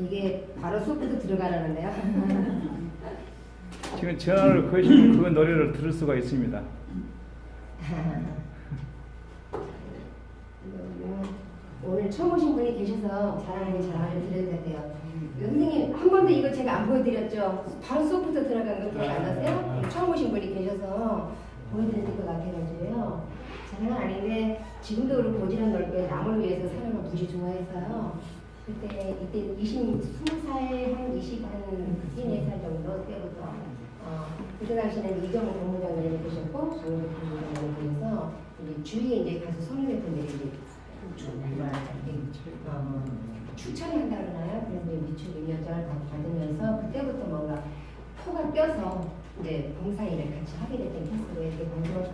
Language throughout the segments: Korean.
이게 바로 수업부터 들어가라는데요. 지금 전화를 거시면 그 노래를 들을 수가 있습니다. 오늘 처음 오신 분이 계셔서 자랑하는 자랑을 드려야 돼요. 선생님 한 번도 이거 제가 안 보여드렸죠? 바로 수업부터 들어간 거 기억 안 나세요? 처음 오신 분이 계셔서 보여드릴 것 같아가지고요. 장난 아닌데 지금도 그렇고 고지런 넓게 남을 위해서 사는 걸 무지 좋아해서요. 그때 이때 20, 20살 한 20, 한 24살 정도 때부터 어, 그때 당시에는 이정호 법무장관이 계셨고 장훈 법무장관이 계셔서 이제 주위에 이제 가서 선후배 분들이 이제 어, 추천을 한다 그러나요? 그래서 이제 미축 위원장을 다 받으면서 그때부터 뭔가 포가 껴서 이제 봉사일을 같이 하게 됐던 케이스로 이렇게 방송을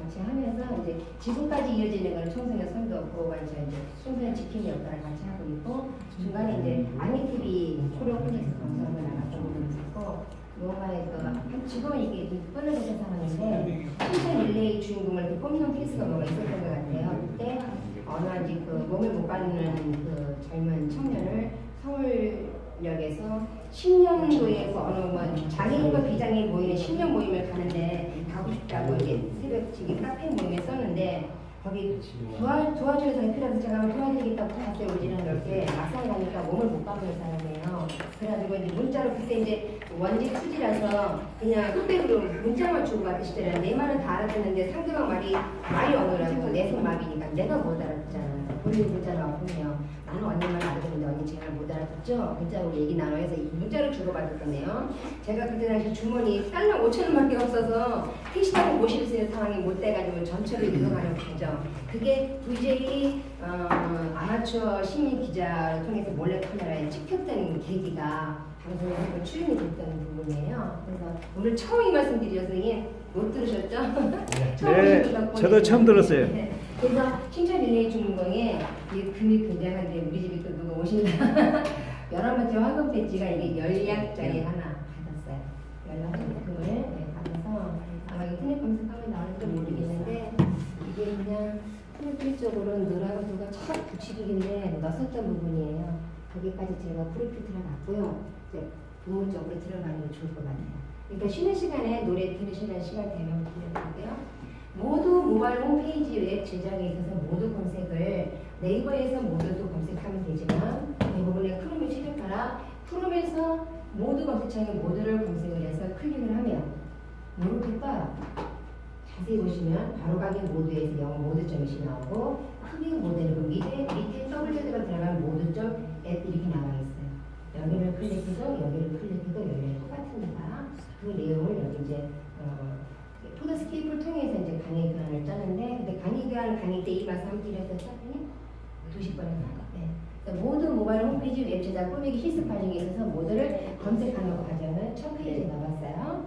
하면서 이제 지금까지 이어지는 거는 청소년 선도 보호관차 이제 청소년 지킴이 역할을 같이 하고 있고 중간에 이제 아니TV 코리아 콘텐츠 방송을 나갔던 부분이 있었고 또 지금은 이게 끊어진 상황인데 청소년 릴레이 주인공을 이렇게 꼽는 케이스가 뭐가 있었던 것 같아요. 그때 어느 한지 그 몸을 못 받는 그 젊은 청년을 서울역에서 10년도에 그 어느 뭐 장애인과 비장애인 모이는 10년 모임을 가는데 가고 싶다고 이게 새벽 지기 카페 모임에 썼는데 거기 도와, 도와줄 사람이 필요해서 제가 도와드리겠다고 갔어요 오지는 넓게. 막상 가니까 몸을 못 받는 사람이에요. 그래가지고 이제 문자로 그때 이제 원직 투지라서 그냥 흑백으로 문자만 주고 받으시더라고요. 내 말은 다 알아듣는데 상대방 말이 말이 어느라고 내 손 마비니까 내가 못 알아듣잖아 본인 문자로 왔군요 나는 언니 말 알아듣는데 언니 제말못 알아듣죠? 문자로 얘기 나눠서 이 문자로 주고받았거든요 제가 그때 당시 주머니 달러 5천 원밖에 없어서 택시 타고 모실 수 있는 상황이 못 돼가지고 전철을 이동하는 거죠 그게 VJ 어, 아마추어 시민 기자를 통해서 몰래 카메라에 찍혔던 계기가 방송에 한번 출연이 됐던 부분이에요. 그래서 오늘 처음 이 말씀 드려요, 선생님. 못 들으셨죠? 네, 덕분에. 저도 처음 들었어요. 네. 그래서 신천 릴레이 중공에 이 금이 굉장한데 우리 집에 또 누가 오신다. 열한 번째 화금 배지가 이게 열약짜리 하나 받았어요. 연락 금을 네, 받아서 아마 인터넷 검색하면 나올지 모르겠는데 이게 그냥 프로필 쪽으로 너라고 누가 촥 붙이기인데 넣었던 부분이에요. 거기까지 제가 프로필 들어갔고요. 이제 부문적으로 들어가는 게 좋을 것 같아요. 그러니까 쉬는 시간에 노래 들으시는 시간 되면 들려드릴게요. 모두 모바일 홈페이지 웹 제작에 있어서 모두 검색을 네이버에서 모두도 검색하면 되지만 대부분의 크롬을 최적화라 크롬에서 모두 검색창에 모두를 검색을 해서 클릭을 하면 이렇게 떠요. 자세히 보시면 바로 가기 모드에서 영어 모드점이 나오고 크기 모델 그 밑에 밑에 W가 들어가면 모드점 앱 이렇게 나와 있어요. 여기를 클릭해도 여기를 클릭해도 여기는 똑같습니다. 그 내용을 여기 이제 어, 포드스케이프를 통해서 이제 강의 교환을 짜는데 근데 강의 교환 강의 때 이 말씀 한번 드렸었죠? 두십 번에 네. 그래서 모두 모바일 홈페이지 웹 제작 꾸미기 실습 과정에 있어서 모두를 검색하는 과정을 첫 페이지에 나갔어요.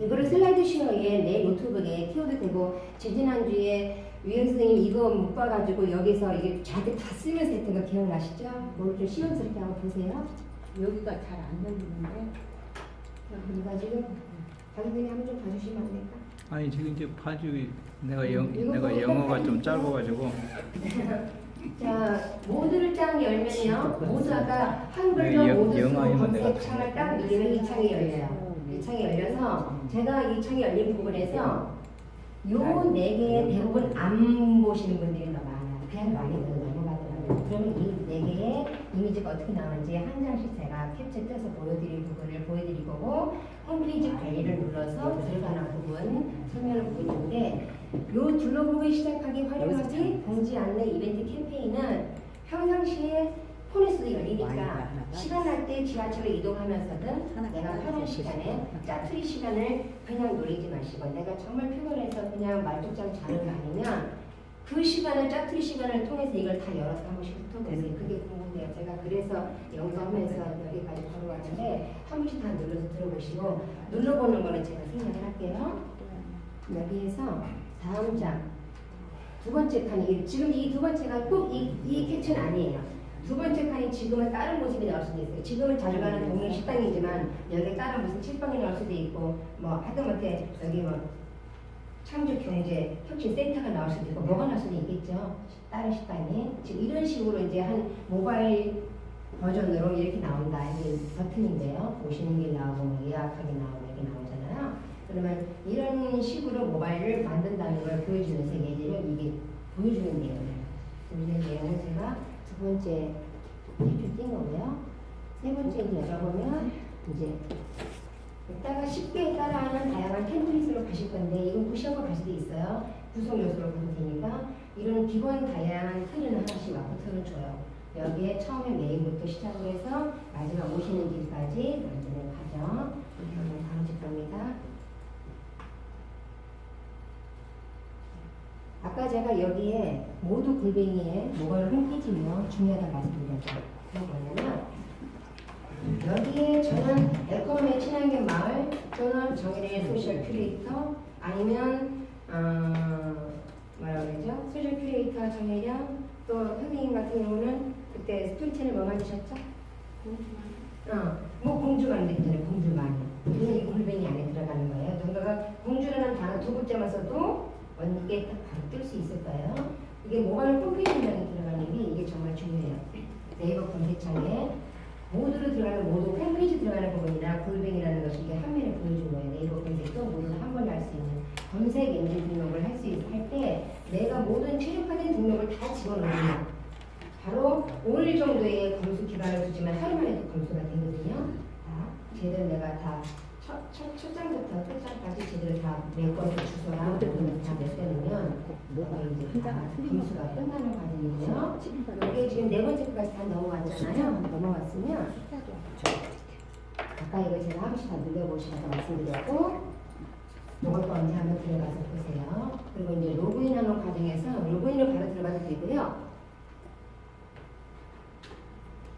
이거를 슬라이드 쉐어에 내 노트북에 키워도 되고 지지난주에 유현 선생님 이거 묶어가지고 여기서 이게 자기 다 쓰면서 했던 거 기억나시죠? 뭘좀 시원스럽게 한번 보세요. 여기가 잘 안 열리는데 그러니까 지금 자기들이 한번 좀 봐주시면 안 될까? 아니 지금 이제 파주기 내가 영 내가 영어가 좀. 짧아가지고 자, 모드를 딱 열면요. 모두 아까 한글로 네, 영- 모드 영어 쓰고 아니면 내가 검색 창을 딱 누르면 이 창이 열려요. 이 창이 열려서 제가 이 창이 열린 부분에서 요 네 개의 대부분 안 보시는 분들이 더 많아요. 그냥 많이 더 넘어가더라고요. 그러면 이 네 개 의 이미지가 어떻게 나오는지 한 장씩 제가 캡처 떼서 보여드릴 부분을 보여드릴 거고 홈페이지 관리를 눌러서 들어가는 부분 설명을 보여드리는데 요 둘러보기 시작하기 활용하기 공지 안내 이벤트 캠페인은 평상시에 폰에서도 열리니까 시간 날 때 지하철을 이동하면서든 내가 편한 시간에 짜투리 시간을 그냥 노리지 마시고 내가 정말 피곤해서 그냥 말뚝장 자는 거 아니면 그 시간을 짜투리 시간을 통해서 이걸 다 열어서 한 번씩 훑어보세요. 그게 궁금해요. 제가 그래서 연구하면서 여기까지 걸어왔는데 한 번씩 다 눌러서 들어보시고 눌러보는 거는 제가 생각을 할게요. 여기에서 다음 장 두 번째 칸이 지금 이 두 번째가 꼭이이 캡처는 아니에요. 두 번째 칸이 지금은 다른 모습이 나올 수도 있어요. 지금은 자주 가는 동네 식당이지만 여기 다른 무슨 칠방이 나올 수도 있고 뭐 하다못해 여기 뭐 창조 경제 혁신 센터가 나올 수도 있고 뭐가 나올 수도 있겠죠. 다른 식당에 지금 이런 식으로 이제 한 모바일 버전으로 이렇게 나온다. 이게 버튼인데요. 오시는 게 나오고 뭐 예약하기 나오고 이렇게 나오잖아요. 그러면 이런 식으로 모바일을 만든다는 걸 보여주는 세계를 이게 보여주는 내용이에요. 이런 내용을 제가 두 번째 대표 띈 거고요. 세 번째 이제 열어보면 이제 이따가 쉽게 따라하는 다양한 템플릿으로 가실 건데 이건 구시하고 갈 수도 있어요. 구성 요소로 가도 되니까 이런 기본 다양한 틀은 하나씩 마포트를 줘요. 여기에 처음에 메인부터 시작을 해서 마지막 오시는 길까지 만드는 과정. 이거는 다음 집 겁니다. 아까 제가 여기에 모두 골뱅이에 모바일 홈페이지면 중요하다고 말씀드렸죠. 그건 뭐냐면 여기에 저는 에코메 친환경 마을 또는 정일의 소셜 큐레이터 아니면 어, 뭐라 그러죠? 소셜 큐레이터 정혜령 또 선생님 같은 경우는 그때 스토리텔을 뭐 만드셨죠? 어, 뭐 공주만 있잖아요 공주만 그러면 이 골뱅이 안에 들어가는 거예요. 누군가가 공주라는 단어 두 글자만 써도 언니게 딱 바로 뜰 수 있을 거예요. 이게 모바일 홈페이지에 들어가는 게 이게 정말 중요해요. 네이버 검색창에 모두로 들어가는 모두 홈페이지 들어가는 부분이나 골뱅이라는 것이 이게 화면에 보여준 거예요. 네이버 검색도 모두를 한 번에 할 수 있는 검색 엔진 등록을 할수 있을 때 내가 모든 최적화된 등록을 다 집어넣으면 바로 5일 정도의 검수 기간을 두지만 하루 만 에도 검수가 되거든요. 다 제대로 내가 다 첫, 장부터 끝장까지 제대로 다몇 건의 주소랑 모든 다 냈다면 이게 이제 다 검수가 끝나는 과정이고요. 이게 지금 네 번째 까지 다 넘어왔잖아요. 넘어왔으면 아까 이거 제가 한 번씩 다 눌러보시라고 말씀드렸고 이것도 언제 한번 들어가서 보세요. 그리고 이제 로그인하는 과정에서 로그인을 바로 들어가도 되고요.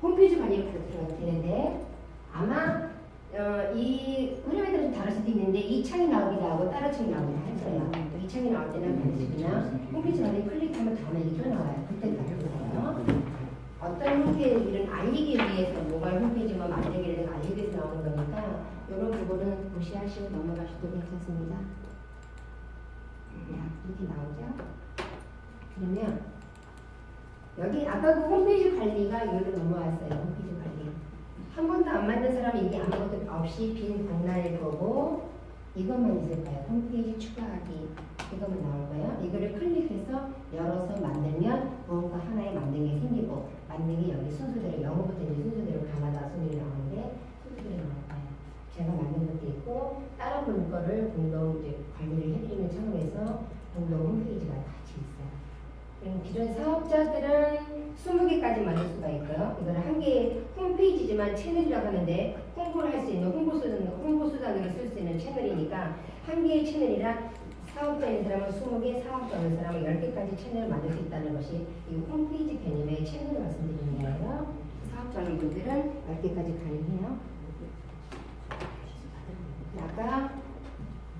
홈페이지 관리를 바로 들어가도 되는데 아마 어, 이 흐름에 따라 좀 다를 수도 있는데 이 창이 나오기도 하고 다른 창이 나오기도 할 거예요. 이 창이 나올 때는 반드시나 홈페이지 관리 클릭하면 다음에 이게 나와요. 그때 다 보세요. 어떤 홈페이지를 알리기 위해서 모바일 홈페이지만 만들기 위해서 알리기 위해서 나오는 거니까 이런 부분은 무시하시고 넘어가셔도 괜찮습니다. 야, 이렇게 나오죠? 그러면 여기 아까 그 홈페이지 관리가 여기로 넘어왔어요. 홈페이지 관리. 한 번도 안 만든 사람이 이게 아무것도 없이 빈 방란을 보고 이것만 있을 거예요. 홈페이지 추가하기 이것만 나올 거예요. 이거를 클릭해서 열어서 만들면 무언가 하나의 만든 게 생기고 만든 게 여기 순서대로 영어부터 이제 순서대로 가나다 순위로 나오는데 순서대로 나올 거예요. 제가 만든 것도 있고 다른 분 거를 공동 이제 관리를 해드리는 차원에서 공동 홈페이지가 같이 있어요. 그럼 기존 사업자들은 20개까지 만들 수가 있고요. 이거는 한 개의 홈페이지지만 채널이라고 하는데 홍보를 할 수 있는 홍보 수단, 홍보 수단으로 쓸 수 있는 채널이니까 한 개의 채널이라 사업자인 사람은 20개, 사업자 없는 사람은 10개까지 채널을 만들 수 있다는 것이 이 홈페이지 개념의 채널을 말씀드리는 거예요. 사업자인 분들은 10개까지 가능해요. 아까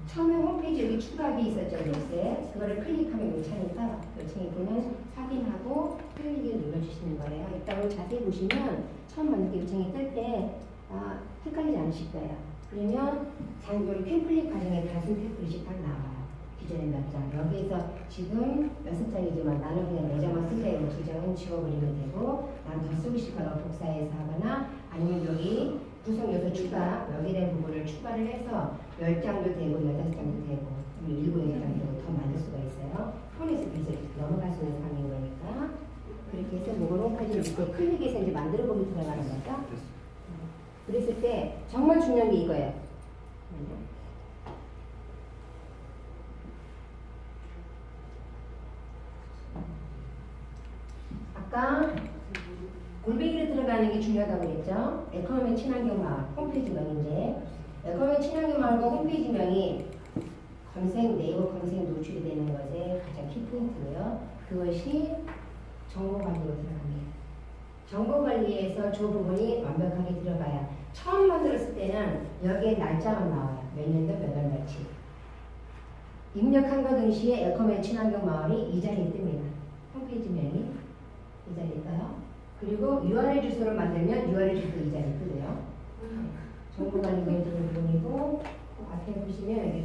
처음에 홈페이지 여기 추가하기 있었죠, 요새. 그거를 클릭하면 요청이니까 요청이 보면 확인하고 클릭을 눌러주시는 거예요. 이따가 자세히 보시면 처음 만들기 요청이 뜰 때 아, 헷갈리지 않으실 거예요. 그러면 장고리 템플릿 과정에 단순 템플릿이 딱 나와요. 기존에 몇 장. 여기에서 지금 여섯 장이지만 나는 그냥 네 장만 쓸래요. 두 장은 지워버리면 되고 난 더 쓰고 싶거나 복사해서 하거나 아니면 여기 구성 요소 추가, 여기에 대한 부분을 추가를 해서 10장도 되고 15장도 되고 7, 8장 되고 더 많을 수가 있어요. 폰에서 계속 넘어갈 수 있는 상인 거니까 그렇게 해서 모바일 홈페이지 밑에 클릭해서 이제 만들어 보기 들어가는 거죠. 그랬을 때 정말 중요한 게 이거예요. 아까 들어가는 게 중요하다고 그랬죠. 에코노미 친환경 마을 홈페이지 명인데 에코노미 친환경 마을과 홈페이지 명이 검색 네이버 검색 노출이 되는 것의 가장 키포인트고요. 그것이 정보 관리로 들어갑니다. 정보 관리에서 저 부분이 완벽하게 들어가야 처음 만들었을 때는 여기에 날짜만 나와요. 몇 년도 몇월 며칠. 입력한과 동시에 에코노미 친환경 마을이 이 자리에 뜹니다. 홈페이지 명이 이 자리에 떠요. 그리고 URL 주소를 만들면 URL 주소 이 자리에 뜨고요. 정보관리 멘트는 부분이고 앞에 보시면